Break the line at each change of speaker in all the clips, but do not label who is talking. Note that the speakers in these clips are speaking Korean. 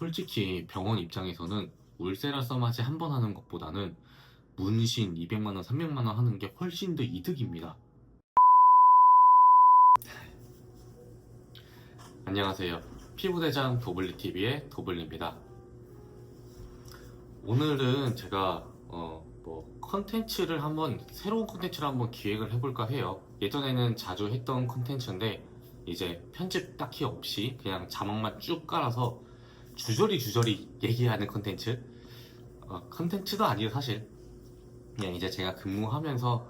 솔직히 병원 입장에서는 울세라 써마지 한 번 하는 것보다는 문신 200만원, 300만원 하는 게 훨씬 더 이득입니다. 안녕하세요. 피부대장 도블리TV의 도블리입니다. 오늘은 제가 어, 뭐 컨텐츠를 한번 새로운 컨텐츠를 한번 기획을 해볼까 해요. 예전에는 자주 했던 컨텐츠인데 이제 편집 딱히 없이 그냥 자막만 쭉 깔아서 주저리 주저리 얘기하는 컨텐츠? 어, 컨텐츠도 아니에요 사실. 그냥 이제 제가 근무하면서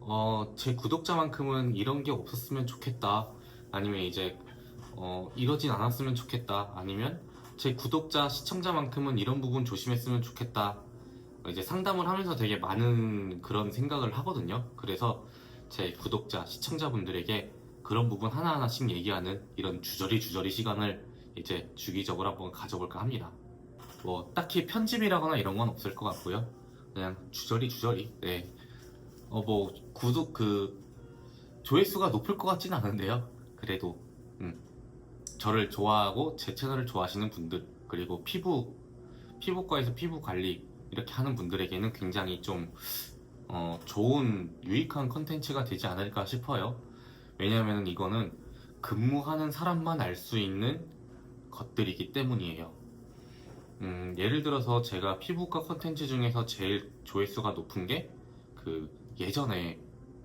어, 제 구독자만큼은 이런 게 없었으면 좋겠다. 아니면 이제 어, 이러진 않았으면 좋겠다. 아니면 제 구독자 시청자만큼은 이런 부분 조심했으면 좋겠다. 이제 상담을 하면서 되게 많은 그런 생각을 하거든요. 그래서 제 구독자 시청자분들에게 그런 부분 하나하나씩 얘기하는 이런 주저리 주저리 시간을 이제 주기적으로 한번 가져볼까 합니다. 뭐 딱히 편집이라거나 이런 건 없을 것 같고요. 그냥 주저리 주저리. 네. 어 뭐 구독 그 조회수가 높을 것 같진 않은데요. 그래도 음. 저를 좋아하고 제 채널을 좋아하시는 분들 그리고 피부 피부과에서 피부 관리 이렇게 하는 분들에게는 굉장히 좀 어, 좋은 유익한 컨텐츠가 되지 않을까 싶어요. 왜냐하면 이거는 근무하는 사람만 알 수 있는 것들이기 때문이에요. 음, 예를 들어서 제가 피부과 컨텐츠 중에서 제일 조회수가 높은 게 그 예전에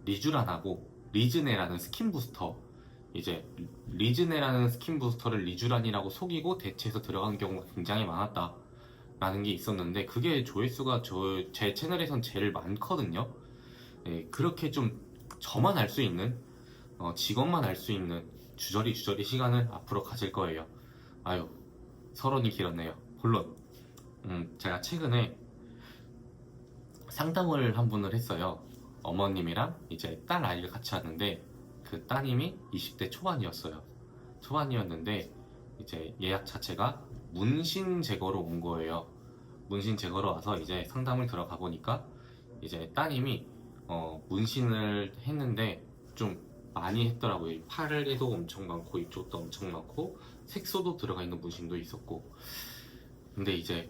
리쥬란하고 리즈네라는 스킨 부스터 이제 리즈네라는 스킨 부스터를 리쥬란이라고 속이고 대체해서 들어간 경우가 굉장히 많았다. 라는 게 있었는데 그게 조회수가 저 제 채널에선 제일 많거든요. 네, 그렇게 좀 저만 알 수 있는 어, 직원만 알 수 있는 주저리 주저리 시간을 앞으로 가질 거예요. 아유 서론이 길었네요. 본론 음, 제가 최근에 상담을 한 분을 했어요. 어머님이랑 이제 딸 아이가 같이 왔는데 그 따님이 20대 초반이었어요. 초반이었는데 이제 예약 자체가 문신 제거로 온 거예요. 문신 제거로 와서 이제 상담을 들어가 보니까 이제 따님이 어, 문신을 했는데 좀 많이 했더라고요. 팔에도 엄청 많고 이쪽도 엄청 많고 색소도 들어가 있는 문신도 있었고 근데 이제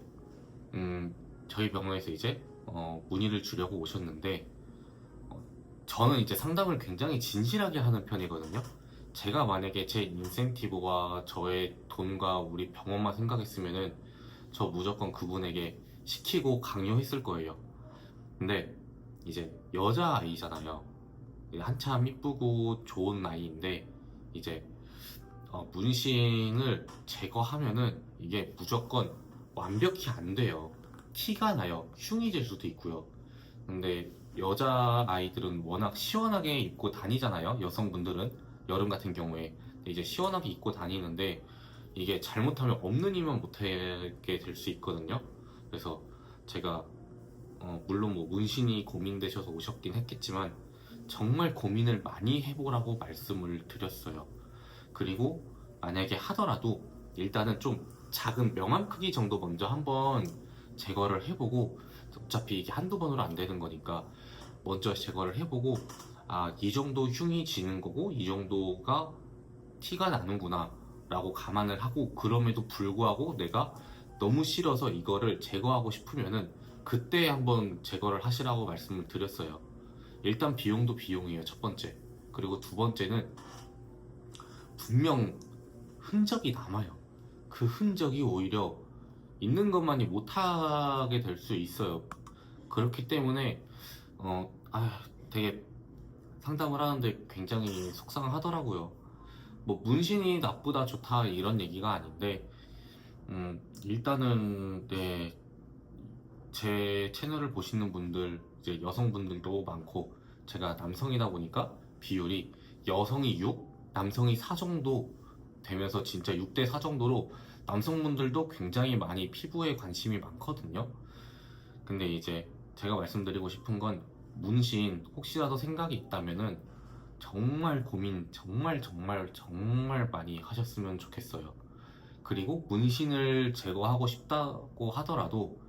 음, 저희 병원에서 이제 어, 문의를 주려고 오셨는데 어, 저는 이제 상담을 굉장히 진실하게 하는 편이거든요. 제가 만약에 제 인센티브와 저의 돈과 우리 병원만 생각했으면은 저 무조건 그분에게 시키고 강요했을 거예요. 근데 이제 여자 아이잖아요. 한참 이쁘고 좋은 나이인데 이제 어, 문신을 제거하면은 이게 무조건 완벽히 안 돼요. 티가 나요. 흉이 질 수도 있고요. 근데 여자 아이들은 워낙 시원하게 입고 다니잖아요. 여성분들은 여름 같은 경우에 이제 시원하게 입고 다니는데 이게 잘못하면 없는 이면 못하게 될 수 있거든요. 그래서 제가 어, 물론 뭐 문신이 고민되셔서 오셨긴 했겠지만 정말 고민을 많이 해보라고 말씀을 드렸어요. 그리고 만약에 하더라도 일단은 좀 작은 명암 크기 정도 먼저 한번 제거를 해보고 어차피 이게 한두 번으로 안 되는 거니까 먼저 제거를 해보고 아 이 정도 흉이 지는 거고 이 정도가 티가 나는구나 라고 감안을 하고 그럼에도 불구하고 내가 너무 싫어서 이거를 제거하고 싶으면은 그때 한번 제거를 하시라고 말씀을 드렸어요. 일단 비용도 비용이에요, 첫 번째. 그리고 두 번째는 분명 흔적이 남아요. 그 흔적이 오히려 있는 것만이 못하게 될 수 있어요. 그렇기 때문에, 어, 아, 되게 상담을 하는데 굉장히 속상하더라고요. 뭐, 문신이 나쁘다, 좋다, 이런 얘기가 아닌데, 음, 일단은, 네, 제 채널을 보시는 분들, 이제 여성분들도 많고, 제가 남성이다 보니까 비율이 여성이 6, 남성이 4 정도 되면서 진짜 6대 4 정도로 남성분들도 굉장히 많이 피부에 관심이 많거든요. 근데 이제 제가 말씀드리고 싶은 건 문신 혹시라도 생각이 있다면은 정말 고민 정말 정말 정말 많이 하셨으면 좋겠어요. 그리고 문신을 제거하고 싶다고 하더라도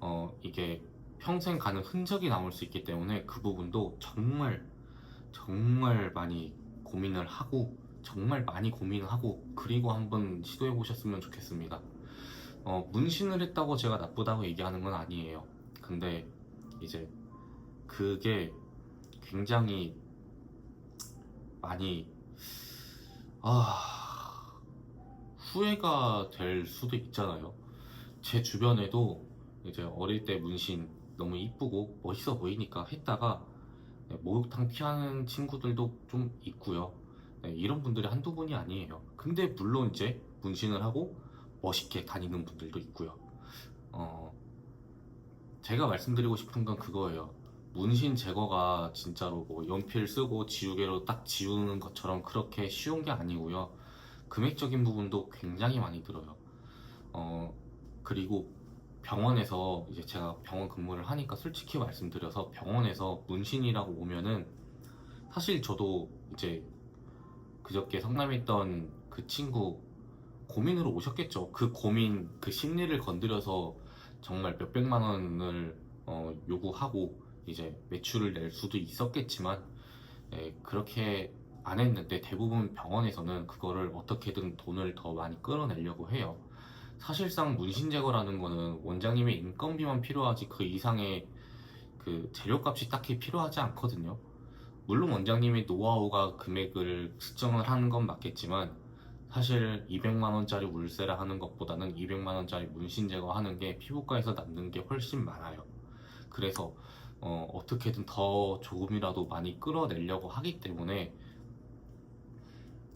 어 이게 평생 가는 흔적이 남을 수 있기 때문에 그 부분도 정말 정말 많이 고민을 하고 정말 많이 고민을 하고 그리고 한번 시도해 보셨으면 좋겠습니다. 어, 문신을 했다고 제가 나쁘다고 얘기하는 건 아니에요. 근데 이제 그게 굉장히 많이 아 후회가 될 수도 있잖아요. 제 주변에도 이제 어릴 때 문신 너무 이쁘고 멋있어 보이니까 했다가 네, 목욕탕 피하는 친구들도 좀 있고요. 네, 이런 분들이 한두 분이 아니에요. 근데 물론 이제 문신을 하고 멋있게 다니는 분들도 있고요. 어, 제가 말씀드리고 싶은 건 그거예요. 문신 제거가 진짜로 뭐 연필 쓰고 지우개로 딱 지우는 것처럼 그렇게 쉬운 게 아니고요. 금액적인 부분도 굉장히 많이 들어요. 어, 그리고 병원에서 이제 제가 병원 근무를 하니까 솔직히 말씀드려서 병원에서 문신이라고 오면은 사실 저도 이제 그저께 성남에 있던 그 친구 고민으로 오셨겠죠. 그 고민, 그 심리를 건드려서 정말 몇백만 원을 어, 요구하고 이제 매출을 낼 수도 있었겠지만 예, 그렇게 안 했는데 대부분 병원에서는 그거를 어떻게든 돈을 더 많이 끌어내려고 해요. 사실상 문신 제거라는 거는 원장님의 인건비만 필요하지 그 이상의 그 재료값이 딱히 필요하지 않거든요. 물론 원장님의 노하우가 금액을 측정을 하는 건 맞겠지만 사실 200만 원짜리 울세라 하는 것보다는 200만 원짜리 문신 제거하는 게 피부과에서 남는 게 훨씬 많아요. 그래서 어, 떻게든 더 조금이라도 많이 끌어내려고 하기 때문에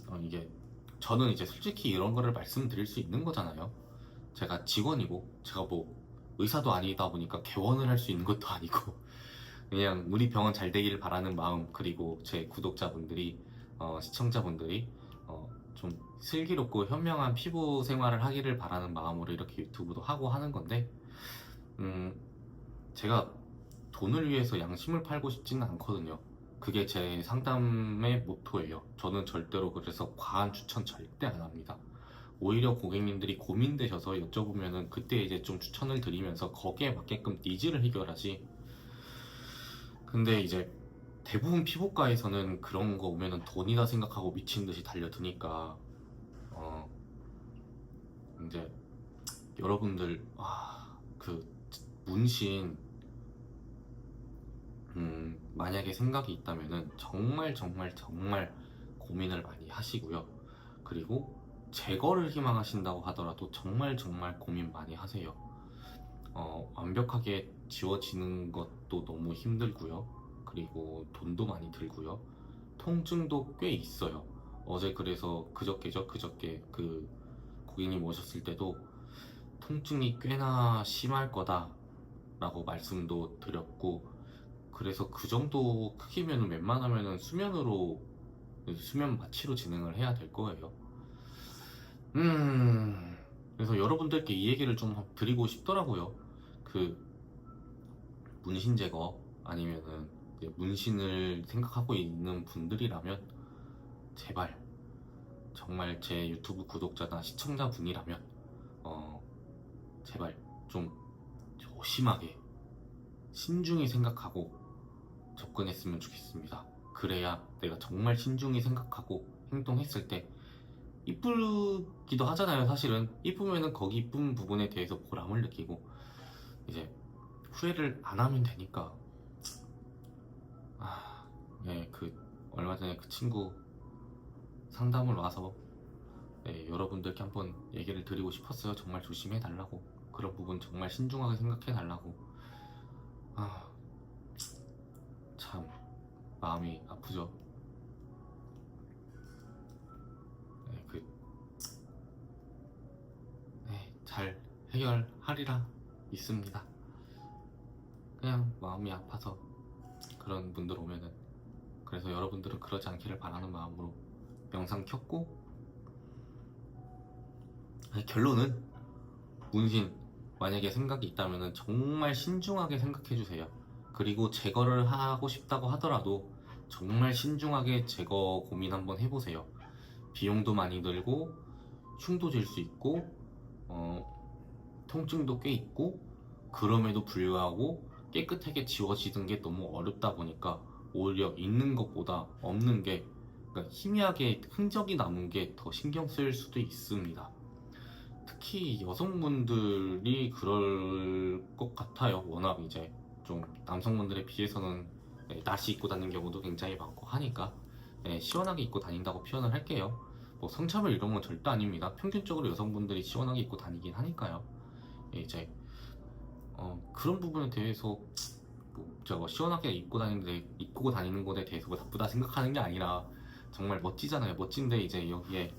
어, 이게 저는 이제 솔직히 이런 거를 말씀드릴 수 있는 거잖아요. 제가 직원이고 제가 뭐 의사도 아니다 보니까 개원을 할 수 있는 것도 아니고 그냥 우리 병원 잘 되기를 바라는 마음 그리고 제 구독자분들이 어, 시청자분들이 어, 좀 슬기롭고 현명한 피부 생활을 하기를 바라는 마음으로 이렇게 유튜브도 하고 하는 건데 음, 제가 돈을 위해서 양심을 팔고 싶지는 않거든요. 그게 제 상담의 모토예요. 저는 절대로 그래서 과한 추천 절대 안 합니다. 오히려 고객님들이 고민되셔서 여쭤보면은 그때 이제 좀 추천을 드리면서 거기에 맞게끔 니즈를 해결하지. 근데 이제 대부분 피부과에서는 그런 거 오면은 돈이다 생각하고 미친 듯이 달려드니까 어 이제 여러분들 아 그 문신 음 만약에 생각이 있다면은 정말 정말 정말 고민을 많이 하시고요. 그리고 제거를 희망하신다고 하더라도 정말 정말 고민 많이 하세요. 어, 완벽하게 지워지는 것도 너무 힘들고요. 그리고 돈도 많이 들고요. 통증도 꽤 있어요. 어제 그래서 그저께죠, 그저께 그 고객님 오셨을 때도 통증이 꽤나 심할 거다라고 말씀도 드렸고, 그래서 그 정도 크기면 웬만하면 수면으로 수면 마취로 진행을 해야 될 거예요. 음, 그래서 여러분들께 이 얘기를 좀 드리고 싶더라고요. 그, 문신 제거 아니면은 문신을 생각하고 있는 분들이라면 제발 정말 제 유튜브 구독자나 시청자분이라면 어, 제발 좀 조심하게 신중히 생각하고 접근했으면 좋겠습니다. 그래야 내가 정말 신중히 생각하고 행동했을 때 이쁘기도 하잖아요 사실은. 이쁘면은 거기 이쁜 부분에 대해서 보람을 느끼고 이제 후회를 안 하면 되니까. 아, 네, 그 얼마 전에 그 친구 상담을 와서 네, 여러분들께 한번 얘기를 드리고 싶었어요. 정말 조심해 달라고. 그런 부분 정말 신중하게 생각해 달라고. 아, 참 마음이 아프죠 잘 해결하리라 믿습니다. 그냥 마음이 아파서 그런 분들 오면은 그래서 여러분들은 그러지 않기를 바라는 마음으로 영상 켰고 결론은 문신 만약에 생각이 있다면은 정말 신중하게 생각해 주세요. 그리고 제거를 하고 싶다고 하더라도 정말 신중하게 제거 고민 한번 해보세요. 비용도 많이 들고 흉도 질 수 있고 어, 통증도 꽤 있고 그럼에도 불구하고 깨끗하게 지워지는 게 너무 어렵다 보니까 오히려 있는 것보다 없는 게 그러니까 희미하게 흔적이 남은 게 더 신경 쓰일 수도 있습니다. 특히 여성분들이 그럴 것 같아요. 워낙 이제 좀 남성분들에 비해서는 네, 나시 입고 다니는 경우도 굉장히 많고 하니까 네, 시원하게 입고 다닌다고 표현을 할게요. 뭐 성차별 이런 건 절대 아닙니다. 평균적으로 여성분들이 시원하게 입고 다니긴 하니까요. 예, 이제 어, 그런 부분에 대해서 뭐 저거 시원하게 입고 다니는데 입고 다니는 것에 대해서 뭐 나쁘다 생각하는 게 아니라 정말 멋지잖아요. 멋진데 이제 여기에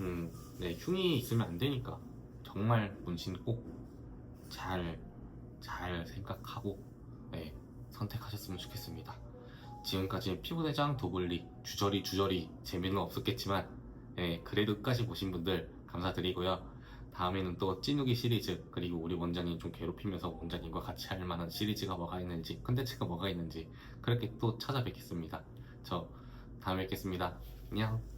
음, 네, 흉이 있으면 안 되니까 정말 문신 꼭잘잘 생각하고 네, 선택하셨으면 좋겠습니다. 지금까지 피부대장 도블리 주저리 주저리 재미는 없었겠지만 네, 그래도 끝까지 보신 분들 감사드리고요. 다음에는 또 찐우기 시리즈 그리고 우리 원장님 좀 괴롭히면서 원장님과 같이 할 만한 시리즈가 뭐가 있는지 컨텐츠가 뭐가 있는지 그렇게 또 찾아뵙겠습니다. 저 다음에 뵙겠습니다. 안녕.